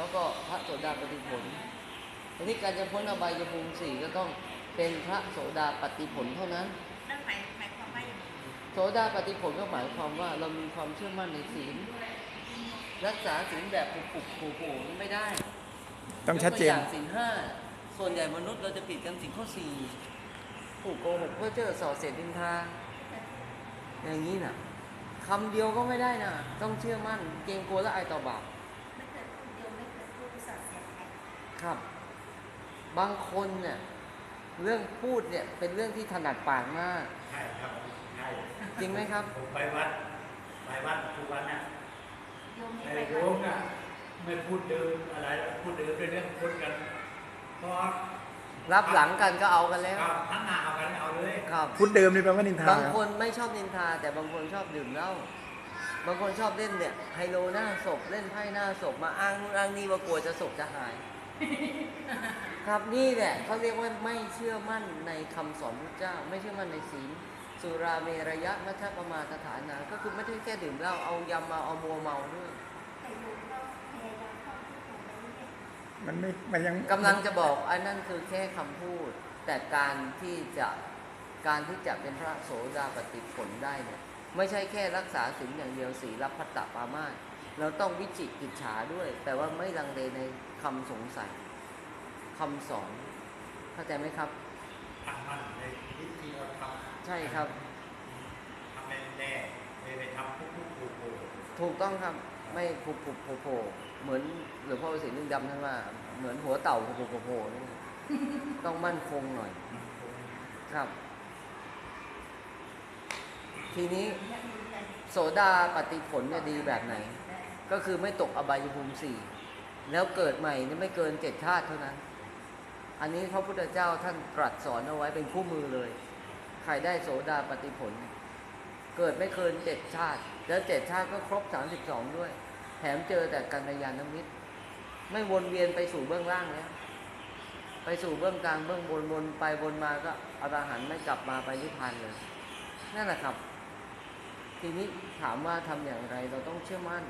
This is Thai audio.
แล้วก็พระโสดาปฏิผลทีนี้การจะพ้นอบายภูมิสี่ก็ต้องเป็นพระโสดาปฏิผลเท่านั้นนั่นหมายหมายความว่าอย่างไรโสดาปฏิผลก็หมายความว่าเรามีความเชื่อมั่นในศีล รักษาศีลแบบปุกปุกผูผูไม่ได้ต้องชัดเจนยกตัวอย่างศีลห้าส่วนใหญ่มนุษย์เราจะผิดกันศีลข้อสี่ผูกโกหกเพื่อเจ้อส่อเสียดดินทาอย่างนี้น่ะคำเดียวก็ไม่ได้นะต้องเชื่อมั่นเกรงกลัวและอายต่อบาป ครับ บางคนเนี่ยเรื่องพูดเนี่ยเป็นเรื่องที่ถนัดปากมาก ใช่ครับใช่จริงไหมครับ ผมไปวัด ไปวัดทุกวันน่ะโยมไม่ไอ้ไปโยวัดมน่ะไม่พูดเดิมอะไรพูดเดิมเป็นเรื่องคนกันเพราะรับหลังกันก็เอากันแล้ว ครับทั้งหน้าเอากันเอาเลยครับ พูดเดิมนี่แปลว่านินทาบางคนไม่ชอบนินทา แต่บางคนชอบดื่มเหล้า บางคนชอบเล่นเนี่ยไฮโลหน้าศพเล่นไพ่หน้าศพมาอ้างนู่นอ้างนี่ว่ากลัวจะศพจะหาย ครับนี่แหละเขาเรียกว่าไม่เชื่อมั่นในคำสอนพระเจ้า ไม่เชื่อมั่นในศีลสุราเมรยะมัชฌะประมาทฐานาก็คือไม่ใช่แค่ดื่มเหล้าเอายำมาเอามัวเมาด้วยแต่โยมก็พยายามเข้าพูดของไปเรื่อยมันไม่มันยังกำลังจะบอกอันนั้นคือแค่คำพูด แต่การที่จะการที่จะเป็นพระโสดาปฏิผลได้เนี่ยไม่ใช่แค่รักษาศีลอย่างเดียวศีลพัตตปามาส เราต้องวิจิกิจฉาด้วย แต่ว่าไม่ลังเลในคำสงสัยคำสอน เข้าใจไหมครับทำมันในวิธีเราทำใช่ครับทำเป็นแน่ไม่ไปทำพุกพุกผูผูถูกต้องครับไม่ผุบผุบโผล่โผล่เหมือนหลวงพ่อฤาษีนึ่งดำท่านว่า เหมือนหัวเต่าผุบผุบโผล่โผล่นี่ต้องมั่นคงหน่อย ครับ ทีนี้ๆยังมีกันโสดาปฏิผลเนี่ยดีแบบไหน ก็คือไม่ตกอบายภูมิสี่แล้วเกิดใหม่นี่ไม่เกินเจ็ดชาติเท่านั้น อันนี้พระพุทธเจ้าท่านตรัสสอนเอาไว้เป็นคู่มือเลย ใครได้โสดาปฏิผล เกิดไม่เกินเจ็ดชาติ แล้วเจ็ดชาติก็ครบสามสิบสองด้วย แถมเจอแต่กัลยาณมิตร ไม่วนเวียนไปสู่เบื้องล่างแล้ว ไปสู่เบื้องกลางเบื้องบนวนไปวนมาก็อรหันต์ไม่กลับมาไปนิพพานเลย นั่นแหละครับ ทีนี้ถามว่าทำอย่างไรเราต้องเชื่อมั่น